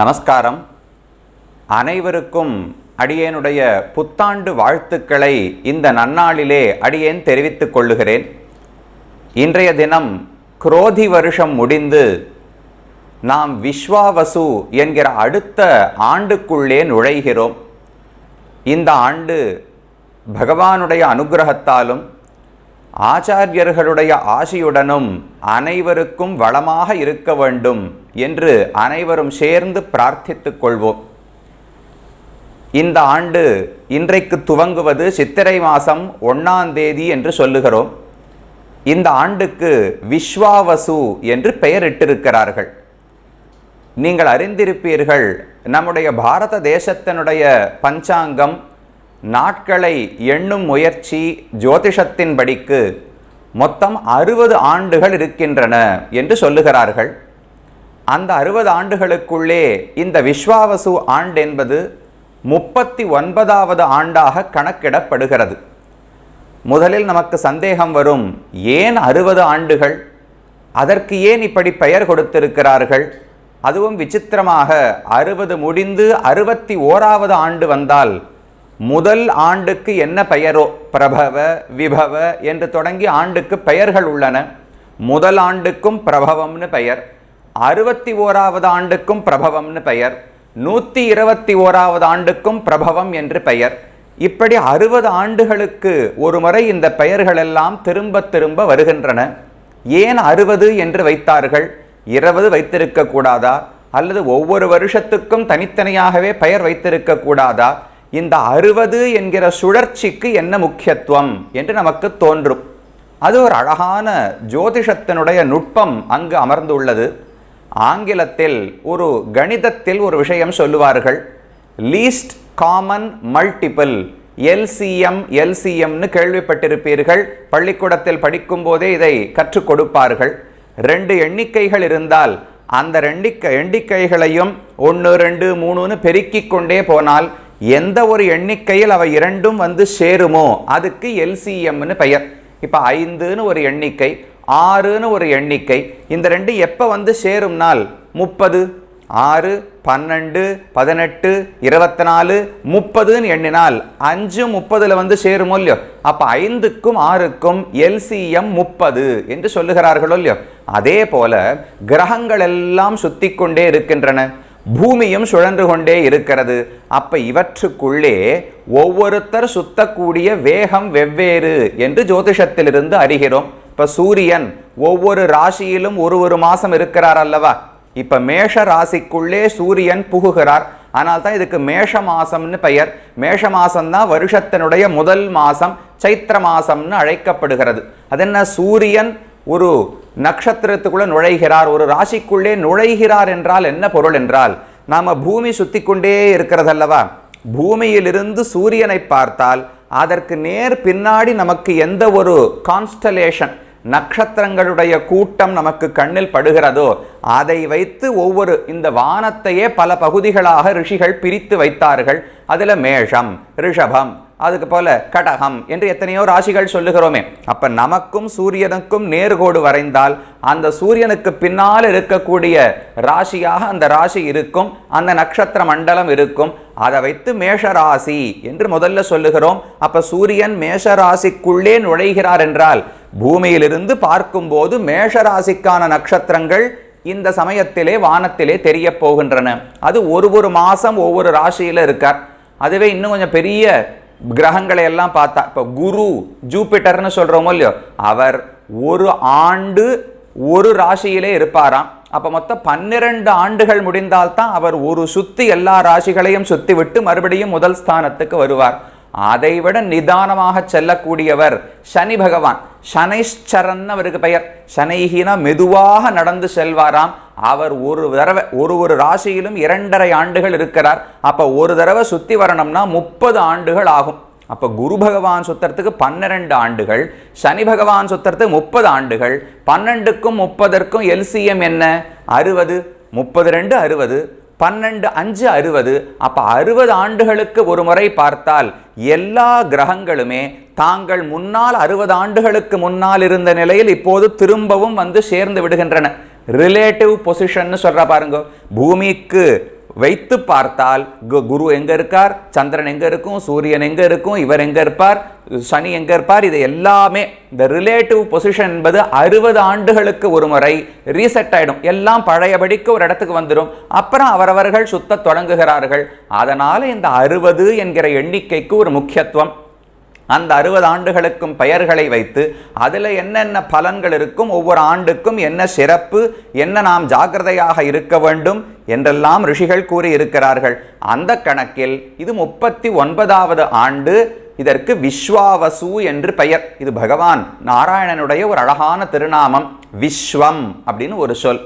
நமஸ்காரம். அனைவருக்கும் அடியேனுடைய புத்தாண்டு வாழ்த்துக்களை இந்த நன்னாளிலே அடியேன் தெரிவித்துக் கொள்ளுகிறேன். இன்றைய தினம் குரோதி வருஷம் முடிந்து நாம் விஸ்வாவசு என்கிற அடுத்த ஆண்டுக்குள்ளே நுழைகிறோம். இந்த ஆண்டு பகவானுடைய அனுகிரகத்தாலும் ஆச்சாரியர்களுடைய ஆசியுடனும் அனைவருக்கும் வளமாக இருக்க வேண்டும் என்று அனைவரும் சேர்ந்து பிரார்த்தித்துக் கொள்வோம். இந்த ஆண்டு இன்றைக்கு துவங்குவது சித்திரை மாதம் ஒன்றாம் தேதி என்று சொல்லுகிறோம். இந்த ஆண்டுக்கு விஸ்வாவசு என்று பெயரிட்டிருக்கிறார்கள். நீங்கள் அறிந்திருப்பீர்கள் நம்முடைய பாரத தேசத்தினுடைய பஞ்சாங்கம் நாட்களை எண்ணும் முயற்சி ஜோதிஷத்தின் படிக்கு மொத்தம் அறுபது ஆண்டுகள் இருக்கின்றன என்று சொல்லுகிறார்கள். அந்த அறுபது ஆண்டுகளுக்குள்ளே இந்த விஸ்வாவசு ஆண்டு என்பது முப்பத்தி ஒன்பதாவது ஆண்டாக கணக்கிடப்படுகிறது. முதலில் நமக்கு சந்தேகம் வரும் ஏன் அறுபது ஆண்டுகள்? அதற்கு ஏன் இப்படி பெயர் கொடுத்திருக்கிறார்கள்? அதுவும் விசித்திரமாக அறுபது முடிந்து அறுபத்தி ஓராவது ஆண்டு வந்தால் முதல் ஆண்டுக்கு என்ன பெயரோ பிரபவ விபவ என்று தொடங்கி ஆண்டுக்கு பெயர்கள் உள்ளன. முதல் ஆண்டுக்கும் பிரபவம்னு பெயர் அறுபத்தி ஓராவது ஆண்டுக்கும் பிரபவம்னு பெயர் நூற்றி இருபத்தி ஓராவது ஆண்டுக்கும் பிரபவம் என்று பெயர். இப்படி அறுபது ஆண்டுகளுக்கு ஒரு முறை இந்த பெயர்களெல்லாம் திரும்ப திரும்ப வருகின்றன. ஏன் அறுபது என்று வைத்தார்கள்? இருபது வைத்திருக்க கூடாதா அல்லது ஒவ்வொரு வருஷத்துக்கும் தனித்தனியாகவே பெயர் வைத்திருக்க கூடாதா இந்த அறுபது என்கிற சுழற்சிக்கு என்ன முக்கியத்துவம் என்று நமக்கு தோன்றும். அது ஒரு அழகான ஜோதிஷத்தினுடைய நுட்பம் அங்கு அமர்ந்துள்ளது. ஆங்கிலத்தில் ஒரு கணிதத்தில் ஒரு விஷயம் சொல்லுவார்கள். லீஸ்ட் காமன் மல்டிபிள் எல்சிஎம் எல்சிஎம்னு கேள்விப்பட்டிருப்பீர்கள். பள்ளிக்கூடத்தில் படிக்கும்போதே இதை கற்றுக் கொடுப்பார்கள். ரெண்டு எண்ணிக்கைகள் இருந்தால் அந்த ரெண்டிக்க எண்ணிக்கைகளையும் ஒன்று ரெண்டு மூணுன்னு பெருக்கிக் கொண்டே போனால் எந்த ஒரு எண்ணிக்கையில் அவை இரண்டும் வந்து சேருமோ அதுக்கு எல்சிஎம்னு பெயர். இப்போ ஐந்துன்னு ஒரு எண்ணிக்கை ஆறுன்னு ஒரு எண்ணிக்கை இந்த ரெண்டு எப்போ வந்து சேரும் நாள் முப்பது ஆறு பன்னெண்டு பதினெட்டு இருபத்தி நாலு முப்பதுன்னு எண்ணினால் அஞ்சு முப்பதில் வந்து சேருமோ இல்லையோ? அப்போ ஐந்துக்கும் ஆறுக்கும் எல்சிஎம் முப்பது என்று சொல்லுகிறார்களோ இல்லையோ? அதே போல கிரகங்கள் எல்லாம் சுற்றி கொண்டே இருக்கின்றன. பூமியும் சுழன்று கொண்டே இருக்கிறது. அப்ப இவற்றுக்குள்ளே ஒவ்வொருத்தர் சுத்தக்கூடிய வேகம் வெவ்வேறு என்று ஜோதிஷத்திலிருந்து அறிகிறோம். இப்ப சூரியன் ஒவ்வொரு ராசியிலும் ஒரு ஒரு மாசம் இருக்கிறார் அல்லவா? இப்ப மேஷ ராசிக்குள்ளே சூரியன் புகுகிறார். ஆனால் தான் இதுக்கு மேஷ மாசம்னு பெயர். மேஷ மாசம் தான் வருஷத்தினுடைய முதல் மாசம் சைத்திர மாசம்னு அழைக்கப்படுகிறது. அது என்ன சூரியன் ஒரு நட்சத்திரத்துக்குள்ள நுழைகிறார். ஒரு ராசிக்குள்ளே நுழைகிறார் என்றால் என்ன பொருள் என்றால் நாம் பூமி சுத்தி கொண்டே இருக்கிறதல்லவா? பூமியிலிருந்து சூரியனை பார்த்தால் அதற்கு நேர் பின்னாடி நமக்கு எந்த ஒரு கான்ஸ்டலேஷன் நட்சத்திரங்களுடைய கூட்டம் நமக்கு கண்ணில் படுகிறதோ அதை வைத்து ஒவ்வொரு இந்த வானத்தையே பல பகுதிகளாக ரிஷிகள் பிரித்து வைத்தார்கள். அதில் மேஷம் ரிஷபம் அதுக்கு போல கடகம் என்று எத்தனையோ ராசிகள் சொல்லுகிறோமே. அப்ப நமக்கும் சூரியனுக்கும் நேர்கோடு வரைந்தால் அந்த சூரியனுக்கு பின்னால் இருக்கக்கூடிய ராசியாக அந்த ராசி இருக்கும். அந்த நட்சத்திர மண்டலம் இருக்கும். அதை வைத்து மேஷ ராசி என்று முதல்ல சொல்லுகிறோம். அப்ப சூரியன் மேஷ ராசிக்குள்ளே நுழைகிறார் என்றால் பூமியிலிருந்து பார்க்கும்போது மேஷ ராசிக்கான நட்சத்திரங்கள் இந்த சமயத்திலே வானத்திலே தெரிய போகின்றன. அது ஒரு ஒரு மாதம் ஒவ்வொரு ராசியில இருக்கார். அதுவே இன்னும் கொஞ்சம் பெரிய கிரகங்களை எல்லாம் பார்த்தா இப்போ குரு ஜூபிட்டர்னு சொல்கிறோமோ இல்லையோ அவர் ஒரு ஆண்டு ஒரு ராசியிலே இருப்பாராம். அப்போ மொத்தம் பன்னிரண்டு ஆண்டுகள் முடிந்தால்தான் அவர் ஒரு சுத்தி எல்லா ராசிகளையும் சுத்தி விட்டு மறுபடியும் முதல் ஸ்தானத்துக்கு வருவார். அதைவிட நிதானமாக செல்லக்கூடியவர் சனி பகவான். சனைஷ்சரன் அவருக்கு பெயர். சனைகினா மெதுவாக நடந்து செல்வாராம். அவர் ஒரு தடவை ஒரு ஒரு ராசியிலும் இரண்டரை ஆண்டுகள் இருக்கிறார். அப்போ ஒரு தடவை சுத்தி வரணும்னா முப்பது ஆண்டுகள் ஆகும். அப்போ குரு பகவான் சுத்தறதுக்கு பன்னிரெண்டு ஆண்டுகள். சனி பகவான் சுத்தறதுக்கு முப்பது ஆண்டுகள். பன்னெண்டுக்கும் முப்பதற்கும் எல்சிஎம் என்ன? அறுபது. முப்பது ரெண்டு அறுபது. பன்னெண்டு அஞ்சு அறுபது. அப்போ அறுபது ஆண்டுகளுக்கு ஒரு முறை பார்த்தால் எல்லா கிரகங்களுமே தாங்கள் முன்னால் அறுபது ஆண்டுகளுக்கு முன்னால் இருந்த நிலையில் இப்போது திரும்பவும் வந்து சேர்ந்து விடுகின்றன. ரிலேட்டிவ் பொசிஷன் சொல்கிற பாருங்க. பூமிக்கு வைத்து பார்த்தால் கு- குரு எங்க இருக்கார்? சந்திரன் எங்க இருக்கும்? சூரியன் எங்க இருக்கும்? இவர் எங்க இருப்பார்? சனி எங்க இருப்பார்? இது எல்லாமே இந்த ரிலேட்டிவ் பொசிஷன் என்பது அறுபது ஆண்டுகளுக்கு ஒரு முறை ரீசெட் ஆயிடும். எல்லாம் பழையபடிக்கு ஒரு இடத்துக்கு வந்துடும் அப்புறம் அவரவர்கள் சுத்த தொடங்குகிறார்கள். அதனால இந்த அறுபது என்கிற எண்ணிக்கைக்கு ஒரு முக்கியத்துவம். அந்த அறுபது ஆண்டுகளுக்கும் பெயர்களை வைத்து அதில் என்னென்ன பலன்கள் இருக்கும் ஒவ்வொரு ஆண்டுக்கும் என்ன சிறப்பு என்ன நாம் ஜாக்கிரதையாக இருக்க வேண்டும் என்றெல்லாம் ரிஷிகள் கூறி இருக்கிறார்கள் அந்த கணக்கில் இது முப்பத்தி ஒன்பதாவது ஆண்டு இதற்கு விஸ்வாவசு என்று பெயர். இது பகவான் நாராயணனுடைய ஒரு அழகான திருநாமம் விஸ்வம் அப்படின்னு ஒரு சொல்.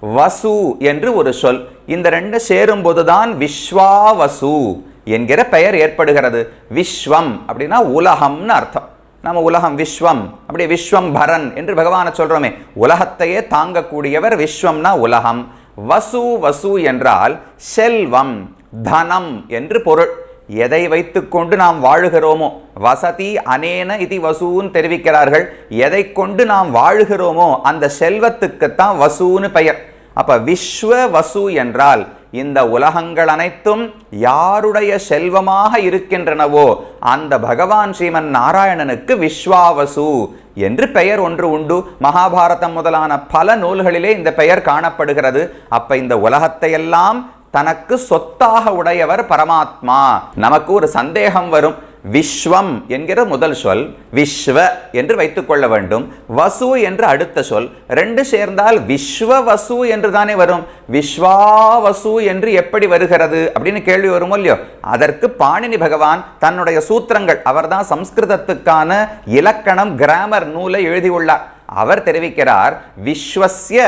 வசு என்று ஒரு சொல். இந்த ரெண்டு சேரும்போதுதான் விஸ்வாவசு. என்கிற பெயர் ஏற்படுகிறது. விஸ்வம் அப்படின்னா உலகம்னு அர்த்தம். நம்ம உலகம் விஸ்வம் அப்படியே விஸ்வம் பரன் என்று பகவானை சொல்கிறோமே உலகத்தையே தாங்கக்கூடியவர் விஸ்வம்னா உலகம். வசு வசு என்றால் செல்வம் தனம் என்று பொருள். எதை வைத்துக்கொண்டு நாம் வாழுகிறோமோ? வசதி அனேன இது வசூன்னு தெரிவிக்கிறார்கள். எதை கொண்டு நாம் வாழுகிறோமோ அந்த செல்வத்துக்குத்தான் வசூன்னு பெயர். அப்போ விஸ்வ வசு என்றால் இந்த உலகங்கள் அனைத்தும் யாருடைய செல்வமாக இருக்கின்றனவோ அந்த பகவான் ஸ்ரீமன் நாராயணனுக்கு விஸ்வாவசு என்று பெயர் ஒன்று உண்டு. மகாபாரதம் முதலான பல நூல்களிலே இந்த பெயர் காணப்படுகிறது. அப்ப இந்த உலகத்தையெல்லாம் தனக்கு சொத்தாக உடையவர் பரமாத்மா. நமக்கு ஒரு சந்தேகம் வரும். விஸ்வம் என்கிற முதல் சொல் விஸ்வ என்று வைத்துக் கொள்ள வேண்டும். வசு என்று அடுத்த சொல். ரெண்டு சேர்ந்தால் விஸ்வ வசு என்று தானே வரும். விஸ்வாவசு என்று எப்படி வருகிறது அப்படின்னு கேள்வி வருமோ இல்லையோ? அதற்கு பாணினி பகவான் தன்னுடைய சூத்திரங்கள் அவர்தான் சம்ஸ்கிருதத்துக்கான இலக்கணம் கிராமர் நூலை எழுதியுள்ளார். அவர் தெரிவிக்கிறார் விஸ்வஸ்ய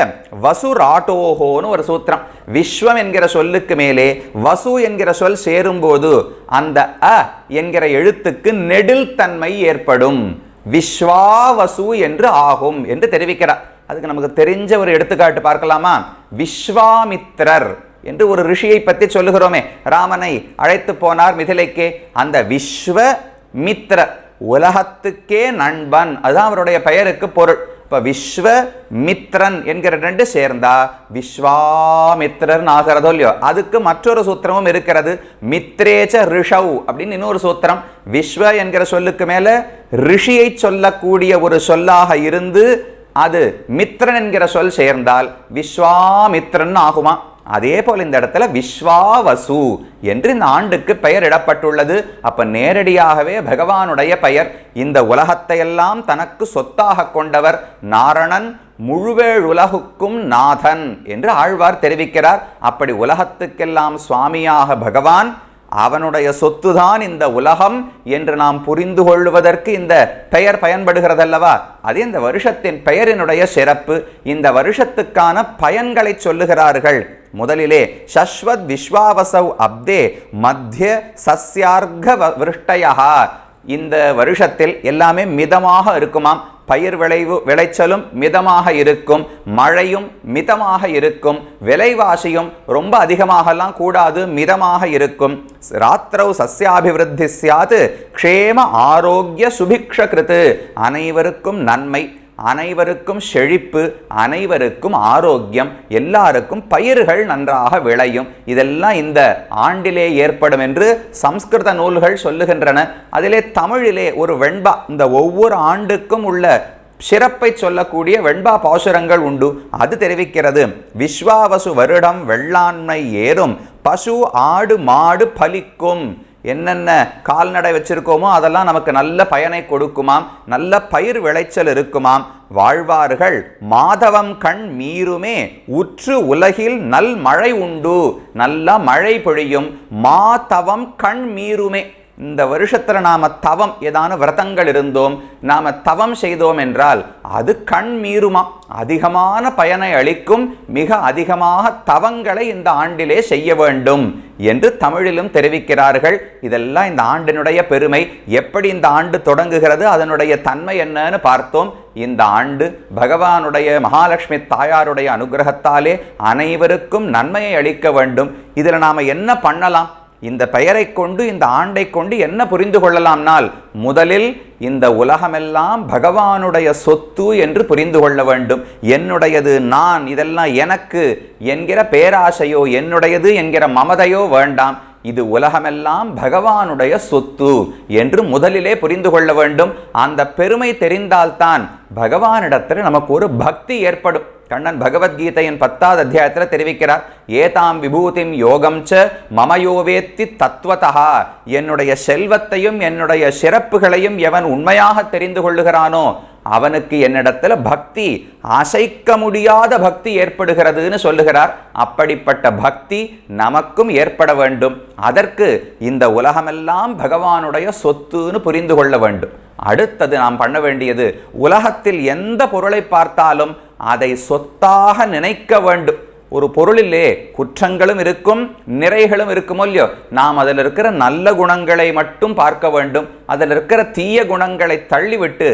வசுராட்டோஹோன்னு ஒரு சூத்திரம். விஸ்வம் என்கிற சொல்லுக்கு மேலே வசு என்கிற சொல் சேரும்போது அந்த அ என்கிற எழுத்துக்கு நெடில் தன்மை ஏற்படும். விஸ்வாவசு என்று ஆகும் என்று தெரிவிக்கிறார். அதுக்கு நமக்கு தெரிஞ்ச ஒரு எடுத்துக்காட்டு பார்க்கலாமா? விஸ்வாமித்திரர் என்று ஒரு ரிஷியை பற்றி சொல்லுகிறோமே. ராமனை அழைத்து போனார் மிதிலைக்கே. அந்த விஸ்வமித்ரர் உலகத்துக்கே நண்பன். அதுதான் அவருடைய பெயருக்கு பொருள். இப்போ விஸ்வ மித்ரன் என்கிற ரெண்டு சேர்ந்தா விஸ்வாமித்ரன் ஆகிறதோ இல்லையோ? அதுக்கு மற்றொரு சூத்திரமும் இருக்கிறது. மித்ரேச்ச ரிஷவ் அப்படின்னு இன்னொரு சூத்திரம். விஸ்வ என்கிற சொல்லுக்கு மேல ரிஷியை சொல்லக்கூடிய ஒரு சொல்லாக இருந்து அது மித்ரன் என்கிற சொல் சேர்ந்தால் விஸ்வாமித்ரன் ஆகுமா? அதே போல் இந்த இடத்துல விஸ்வாவசு என்று இந்த ஆண்டுக்கு பெயர் இடப்பட்டுள்ளது அப்ப நேரடியாகவே பகவானுடைய பெயர் இந்த உலகத்தையெல்லாம் தனக்கு சொத்தாக கொண்டவர் நாரணன் முழுவேழுலகுக்கும் நாதன் என்று ஆழ்வார் தெரிவிக்கிறார். அப்படி உலகத்துக்கெல்லாம் சுவாமியாக பகவான் அவனுடைய சொத்துதான் இந்த உலகம் என்று நாம் புரிந்து கொள்வதற்கு இந்த பெயர் பயன்படுகிறதல்லவா? அது இந்த வருஷத்தின் பெயரினுடைய சிறப்பு. இந்த வருஷத்துக்கான பயன்களை சொல்லுகிறார்கள். முதலிலே சஸ்வத் விஸ்வாவசவ் அப்தே மத்திய சஸ்யார்க வ- விருஷ்டயா இந்த வருஷத்தில் எல்லாமே மிதமாக இருக்குமாம். பயிர் விளைவு விளைச்சலும் மிதமாக இருக்கும். மழையும் மிதமாக இருக்கும். விலைவாசியும் ரொம்ப அதிகமாகலாம் கூடாது மிதமாக இருக்கும். ராத்திரவு சஸ்யாபிவிருத்தி சாது க்ஷேம ஆரோக்கிய சுபிக்ஷ கிருத்து அனைவருக்கும் நன்மை. அனைவருக்கும் செழிப்பு அனைவருக்கும் ஆரோக்கியம் எல்லாருக்கும் பயிர்கள் நன்றாக விளையும். இதெல்லாம் இந்த ஆண்டிலே ஏற்படும் என்று சம்ஸ்கிருத நூல்கள் சொல்லுகின்றன. அதிலே தமிழிலே ஒரு வெண்பா இந்த ஒவ்வொரு ஆண்டுக்கும் உள்ள சிறப்பை சொல்லக்கூடிய வெண்பா பாசுரங்கள் உண்டு. அது தெரிவிக்கிறது விஸ்வாவசு வருடம் வெள்ளாண்மை ஏறும் பசு ஆடு மாடு பலிக்கும் என்னென்ன கால்நடை வச்சுருக்கோமோ அதெல்லாம் நமக்கு நல்ல பயனை கொடுக்குமாம். நல்ல பயிர் விளைச்சல் இருக்குமாம். வாழ்வார்கள் மாதவம் கண் மீறுமே. உற்று உலகில் நல் மழை உண்டு. நல்ல மழை பொழியும். மாதவம் கண் மீறுமே. இந்த வருஷத்தில் நாம தவம் ஏதான விரதங்கள் இருந்தோம் நாம தவம் செய்தோம் என்றால் அது கண் மீறுமா? அதிகமான பயனை அளிக்கும் மிக அதிகமாக தவங்களை இந்த ஆண்டிலே செய்ய வேண்டும் என்று தமிழிலும் தெரிவிக்கிறார்கள். இதெல்லாம் இந்த ஆண்டினுடைய பெருமை. எப்படி இந்த ஆண்டு தொடங்குகிறது அதனுடைய தன்மை என்னன்னு பார்த்தோம். இந்த ஆண்டு பகவானுடைய மகாலட்சுமி தாயாருடைய அனுகிரகத்தாலே அனைவருக்கும் நன்மையை அளிக்க வேண்டும். இதில் நாம என்ன பண்ணலாம்? இந்த பெயரை கொண்டு இந்த ஆண்டை கொண்டு என்ன புரிந்து கொள்ளலாம்னால் முதலில் இந்த உலகமெல்லாம் பகவானுடைய சொத்து என்று புரிந்து கொள்ள வேண்டும். என்னுடையது நான் இதெல்லாம் எனக்கு என்கிற பேராசையோ என்னுடையது என்கிற மமதையோ வேண்டாம். இது உலகமெல்லாம் பகவானுடைய சொத்து என்று முதலிலே புரிந்து கொள்ள வேண்டும். அந்த பெருமை தெரிந்தால்தான் பகவானிடத்தில் நமக்கு ஒரு பக்தி ஏற்படும். கண்ணன் பகவத்கீதையின் பத்தாவது அத்தியாயத்தில் தெரிவிக்கிறார் ஏதாம் விபூதிம் யோகம் ச மமயோவேத்தி தத்துவதா என்னுடைய செல்வத்தையும் என்னுடைய சிறப்புகளையும் எவன் உண்மையாக தெரிந்து கொள்ளுகிறானோ அவனுக்கு என்னிடத்துல பக்தி அசைக்க முடியாத பக்தி ஏற்படுகிறதுன்னு சொல்லுகிறார். அப்படிப்பட்ட பக்தி நமக்கும் ஏற்பட வேண்டும். அதற்கு இந்த உலகமெல்லாம் பகவானுடைய சொத்துன்னு புரிந்து கொள்ள வேண்டும். அடுத்தது நாம் பண்ண வேண்டியது உலகத்தில் எந்த பொருளை பார்த்தாலும் அதை சொத்தாக நினைக்க வேண்டும். ஒரு பொருளிலே குற்றங்களும் இருக்கும் நிறைகளும் இருக்குமோ இல்லையோ? நாம் அதில் இருக்கிற நல்ல குணங்களை மட்டும் பார்க்க வேண்டும். அதில் இருக்கிற தீய குணங்களை தள்ளிவிட்டு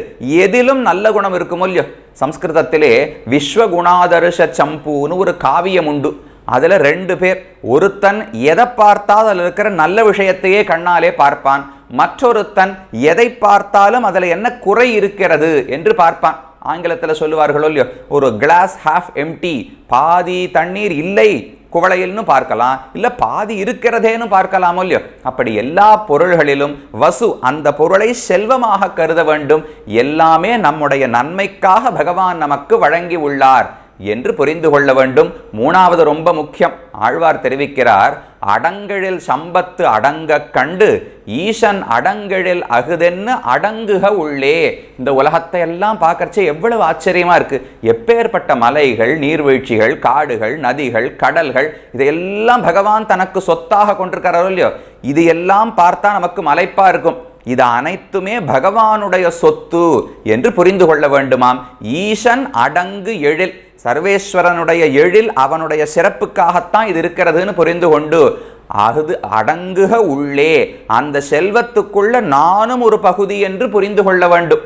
எதிலும் நல்ல குணம் இருக்குமோ இல்லையோ? சம்ஸ்கிருதத்திலே விஸ்வகுணாதர்ஷ சம்பூன்னு ஒரு காவியம் உண்டு. அதில் ரெண்டு பேர். ஒருத்தன் எதை பார்த்தால் அதில் இருக்கிற நல்ல விஷயத்தையே கண்ணாலே பார்ப்பான். மற்றொருத்தன் எதை பார்த்தாலும் அதில் என்ன குறை இருக்கிறது என்று பார்ப்பான். ஆங்கிலத்தில் சொல்லுவார்களோ இல்லையோ ஒரு கிளாஸ் ஹாஃப் எம்டி பாதி தண்ணீர் இல்லை குவளையில்னு பார்க்கலாம் இல்லை பாதி இருக்கிறதேன்னு பார்க்கலாமோ இல்லையோ அப்படி எல்லா பொருள்களிலும் வசு அந்த பொருளை செல்வமாக கருத வேண்டும். எல்லாமே நம்முடைய நன்மைக்காக பகவான் நமக்கு வழங்கி உள்ளார் என்று புரிந்து கொள்ள வேண்டும். மூணாவது ரொம்ப முக்கியம். ஆழ்வார் தெரிவிக்கிறார் அடங்கழில் சம்பத்து அடங்க கண்டு ஈசன் அடங்கழில் அகுதென்னு அடங்குக உள்ளே. இந்த உலகத்தை எல்லாம் பார்க்கறச்சே எவ்வளவு ஆச்சரியமா இருக்கு. எப்பேற்பட்ட மலைகள் நீர்வீழ்ச்சிகள் காடுகள் நதிகள் கடல்கள் இதையெல்லாம் பகவான் தனக்கு சொத்தாக கொண்டிருக்கிறாரோ இல்லையோ? இது எல்லாம் பார்த்தா நமக்கு மலைப்பா இருக்கும். இது அனைத்துமே பகவானுடைய சொத்து என்று புரிந்து கொள்ள வேண்டுமாம். ஈசன் அடங்கு எழில் சர்வேஸ்வரனுடைய எழில் அவனுடைய சிறப்புக்காகத்தான் இது இருக்கிறதுன்னு புரிந்து கொண்டு அது அடங்குக உள்ளே அந்த செல்வத்துக்குள்ள நானும் ஒரு பகுதி என்று புரிந்து கொள்ள வேண்டும்.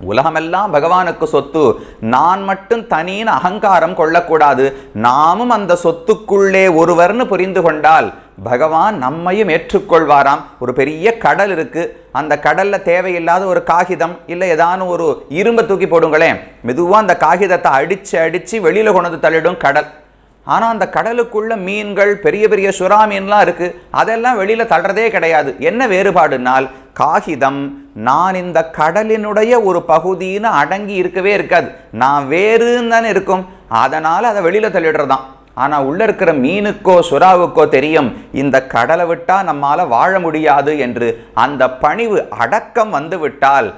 உலகமெல்லாம் பகவானுக்கு சொத்து நான் மட்டும் தனியின் அகங்காரம் கொள்ளக்கூடாது. நாமும் அந்த சொத்துக்குள்ளே ஒருவர்னு புரிந்து கொண்டால் பகவான் நம்மையும் ஏற்றுக்கொள்வாராம். ஒரு பெரிய கடல் இருக்குது அந்த கடலில் தேவையில்லாத ஒரு காகிதம் இல்லை ஏதானும் ஒரு இரும்பை தூக்கி போடுங்களேன். மெதுவாக அந்த காகிதத்தை அடித்து அடித்து வெளியில் கொண்டு தள்ளிடும் கடல். ஆனால் அந்த கடலுக்குள்ள மீன்கள் பெரிய பெரிய சுறா மீன்லாம் இருக்குது அதெல்லாம் வெளியில் தள்ளுறதே கிடையாது. என்ன வேறுபாடுனால் காகிதம் நான் இந்த கடலினுடைய ஒரு பகுதின்னு அடங்கி இருக்கவே இருக்காது. நான் வேறுன்னு தானே இருக்கும். அதனால் அதை வெளியில் தள்ளிடுறதான் ஆனால் உள்ளே இருக்கிற மீனுக்கோ சுறாவுக்கோ தெரியும் இந்த கடலை விட்டால் நம்மால வாழ முடியாது என்று. அந்த பணிவு அடக்கம் வந்து விட்டால்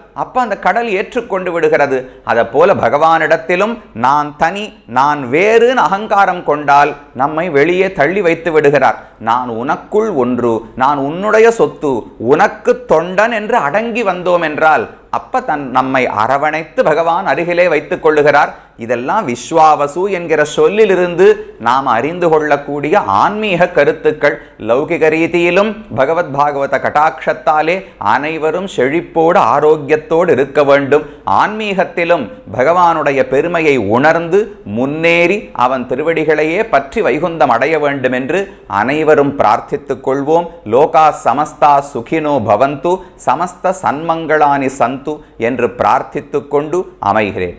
அந்த கடல் ஏற்றுக்கொண்டு விடுகிறது. அதை போல பகவானிடத்திலும் நான் தனி நான் வேறுன்னு அகங்காரம் கொண்டால் நம்மை வெளியே தள்ளி வைத்து விடுகிறார். நான் உனக்குள் ஒன்று நான் உன்னுடைய சொத்து உனக்கு தொண்டன் என்று அடங்கி வந்தோம் என்றால் அப்ப தன் நம்மை அரவணைத்து பகவான் அருகிலே வைத்துக் கொள்ளுகிறார். இதெல்லாம் விஸ்வாவசு என்கிற சொல்லிலிருந்து நாம் அறிந்து கொள்ளக்கூடிய ஆன்மீக கருத்துக்கள். லௌகிக ரீதியிலும் பகவத் பாகவத கட்டாட்சத்தாலே அனைவரும் செழிப்போடு ஆரோக்கியத்தோடு இருக்க வேண்டும். ஆன்மீகத்திலும் பகவானுடைய பெருமையை உணர்ந்து முன்னேறி அவன் திருவடிகளையே பற்றி வைகுந்தம் அடைய வேண்டும் என்று அனைவரும் பிரார்த்தித்துக் கொள்வோம். லோகா சமஸ்தா சுகினோ பவந்து. சமஸ்த சன்மங்களானி சந்து என்று பிரார்த்தித்துக் கொண்டு அமைகிறேன்.